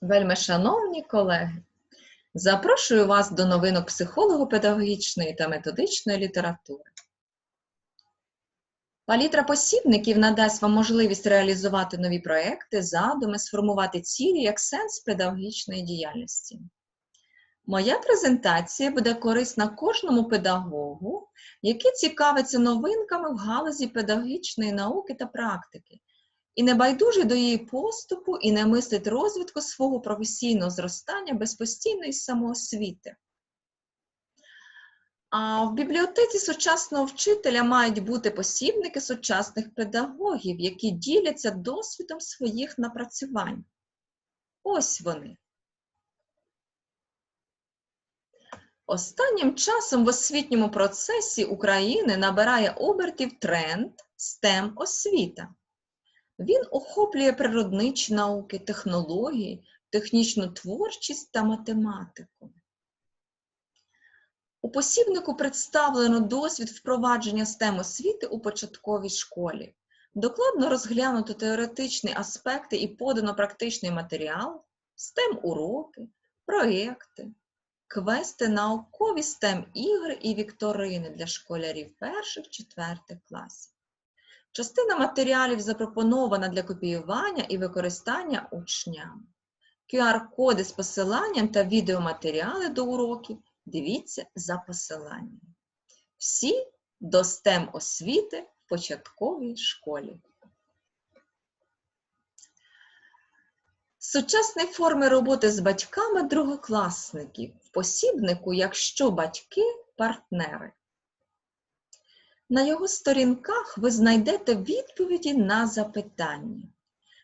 Вельми шановні колеги, запрошую вас до новинок психолого-педагогічної та методичної літератури. Палітра посібників надасть вам можливість реалізувати нові проекти, задуми, сформувати цілі як сенс педагогічної діяльності. Моя презентація буде корисна кожному педагогу, який цікавиться новинками в галузі педагогічної науки та практики, і не байдужий до її поступу і не мислить розвитку свого професійного зростання без постійної самоосвіти. А в бібліотеці сучасного вчителя мають бути посібники сучасних педагогів, які діляться досвідом своїх напрацювань. Ось вони. Останнім часом в освітньому процесі України набирає обертів тренд STEM освіта. Він охоплює природничі науки, технології, технічну творчість та математику. У посібнику представлено досвід впровадження STEM освіти у початковій школі. Докладно розглянуто теоретичні аспекти і подано практичний матеріал, STEM уроки, проєкти, квести, наукові STEM ігри і вікторини для школярів перших-четвертих класів. Частина матеріалів запропонована для копіювання і використання учнями. QR-коди з посиланням та відеоматеріали до уроків дивіться за посиланням. Всі до STEM освіти в початковій школі. Сучасні форми роботи з батьками другокласників в посібнику, якщо батьки партнери. На його сторінках ви знайдете відповіді на запитання.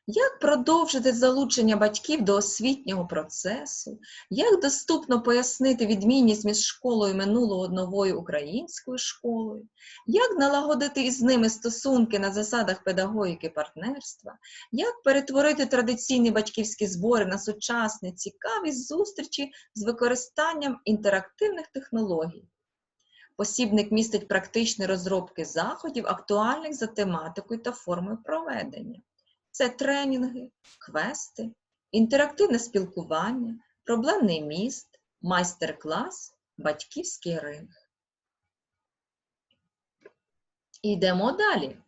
Як продовжити залучення батьків до освітнього процесу? Як доступно пояснити відмінність між школою минулого новою українською школою? Як налагодити із ними стосунки на засадах педагогіки партнерства? Як перетворити традиційні батьківські збори на сучасні цікаві зустрічі з використанням інтерактивних технологій? Посібник містить практичні розробки заходів, актуальних за тематикою та формою проведення. Це тренінги, квести, інтерактивне спілкування, проблемний міст, майстер-клас, батьківський ринг. Йдемо далі.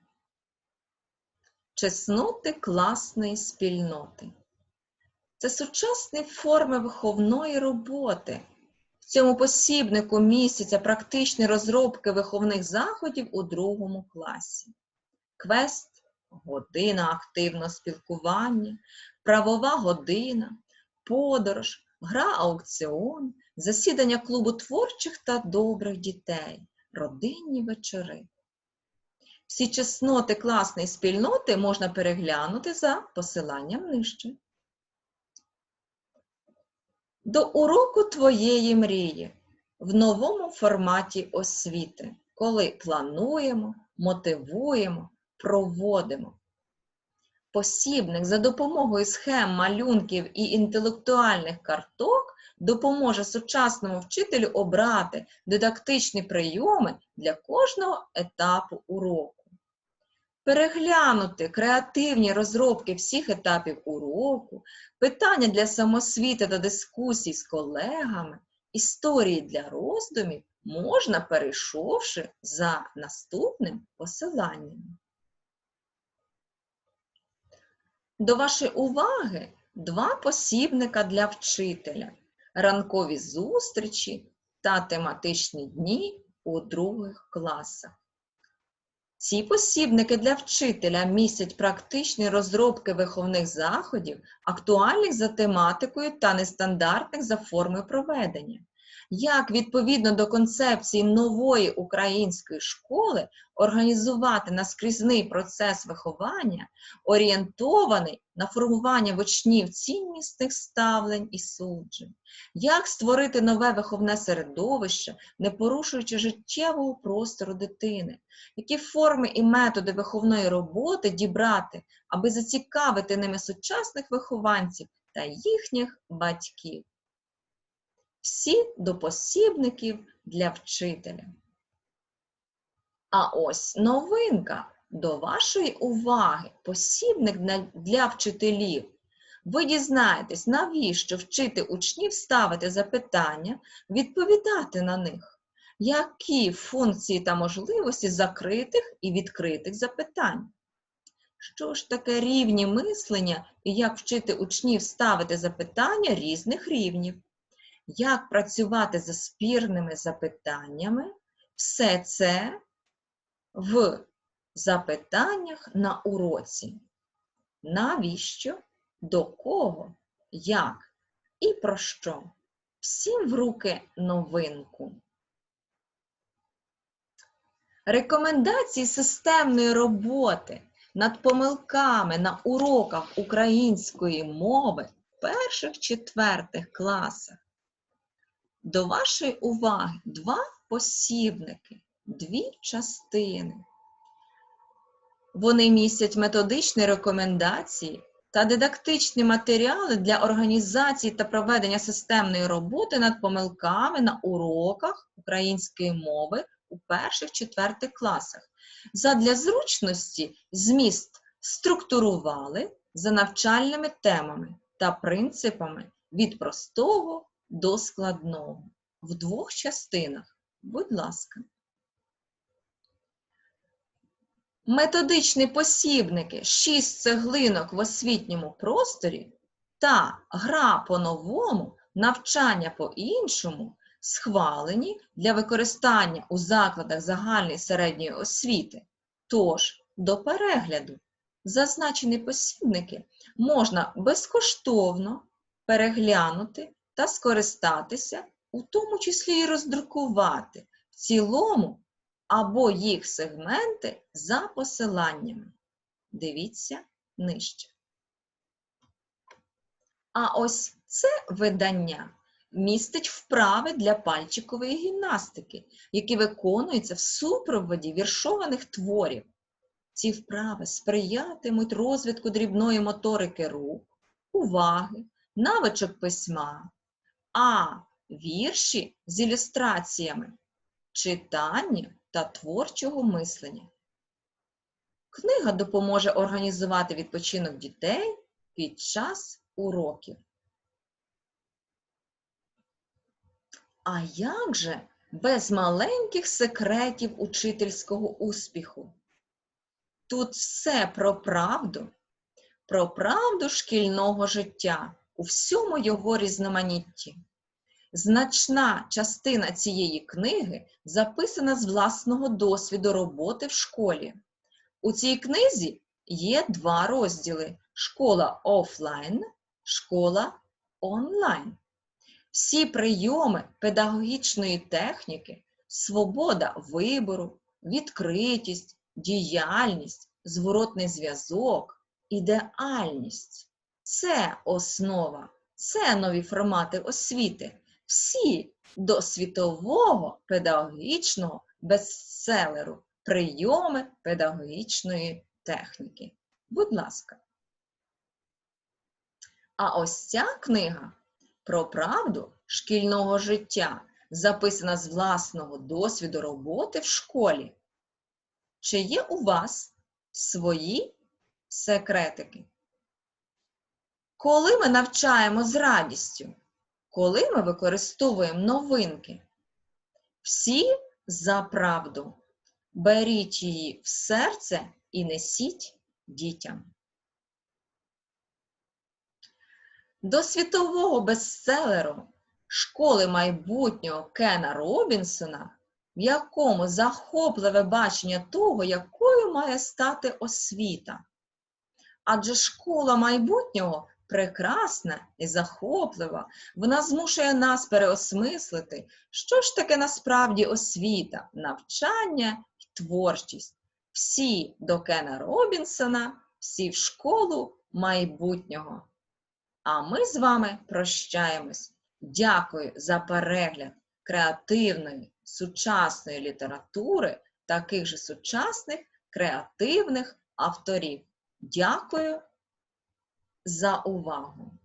Чесноти класної спільноти. Це сучасні форми виховної роботи. Цьому посібнику містяться практичні розробки виховних заходів у другому класі. Квест година активного спілкування, правова година, подорож, гра аукціон, засідання клубу творчих та добрих дітей, родинні вечори. Всі чесноти класної спільноти можна переглянути за посиланням нижче. До уроку твоєї мрії в новому форматі освіти, коли плануємо, мотивуємо, проводимо. Посібник за допомогою схем, малюнків і інтелектуальних карток допоможе сучасному вчителю обрати дидактичні прийоми для кожного етапу уроку. Переглянути креативні розробки всіх етапів уроку, питання для самосвіти та дискусій з колегами, історії для роздумів можна перейшовши за наступним посиланням. До вашої уваги два посібника для вчителя, ранкові зустрічі та тематичні дні у других класах. Ці посібники для вчителя містять практичні розробки виховних заходів, актуальних за тематикою та нестандартних за формою проведення як відповідно до концепції нової української школи організувати наскрізний процес виховання, орієнтований на формування в учнів ціннісних ставлень і суджень, як створити нове виховне середовище, не порушуючи життєвого простору дитини, які форми і методи виховної роботи дібрати, аби зацікавити ними сучасних вихованців та їхніх батьків всі до посібників для вчителя. А ось новинка до вашої уваги, посібник для вчителів. ви дізнаєтесь, навіщо вчити учнів ставити запитання, відповідати на них, які функції та можливості закритих і відкритих запитань. Що ж таке рівні мислення і як вчити учнів ставити запитання різних рівнів? Як працювати за спірними запитаннями? Все це в запитаннях на уроці. Навіщо, до кого, як і про що? Всім в руки новинку. Рекомендації системної роботи над помилками на уроках української мови в перших-четвертих класах. До вашої уваги два посібники, дві частини. Вони містять методичні рекомендації та дидактичні матеріали для організації та проведення системної роботи над помилками на уроках української мови у перших-четвертих класах. Задля зручності зміст структурували за навчальними темами та принципами від простого до складного в двох частинах. Будь ласка. Методичні посібники «Шість цеглинок в освітньому просторі та гра по-новому, навчання по-іншому схвалені для використання у закладах загальної середньої освіти. Тож, до перегляду, зазначені посібники можна безкоштовно переглянути та скористатися, у тому числі і роздрукувати в цілому або їх сегменти за посиланнями. Дивіться нижче. А ось це видання містить вправи для пальчикової гімнастики, які виконуються в супроводі віршованих творів. Ці вправи сприятимуть розвитку дрібної моторики рук, уваги, навичок письма, а вірші з ілюстраціями, читання та творчого мислення. Книга допоможе організувати відпочинок дітей під час уроків. А як же без маленьких секретів учительського успіху? Тут все про правду, про правду шкільного життя у всьому його різноманітті. Значна частина цієї книги записана з власного досвіду роботи в школі. У цій книзі є два розділи: школа офлайн, школа онлайн. Всі прийоми педагогічної техніки, свобода вибору, відкритість, діяльність, зворотний зв'язок, ідеальність це основа, це нові формати освіти. Всі до світового педагогічного бестселеру прийоми педагогічної техніки. Будь ласка. А ось ця книга про правду шкільного життя записана з власного досвіду роботи в школі. Чи є у вас свої секретики? Коли ми навчаємо з радістю, коли ми використовуємо новинки, всі за правду, беріть її в серце і несіть дітям. До світового бестселеру школи майбутнього Кена Робінсона, в якому захопливе бачення того, якою має стати освіта. Адже школа майбутнього прекрасна і захоплива, вона змушує нас переосмислити, що ж таке насправді освіта, навчання і творчість. Всі до Кена Робінсона, всі в школу майбутнього. А ми з вами прощаємось. Дякую за перегляд креативної сучасної літератури, таких же сучасних креативних авторів. Дякую за увагу!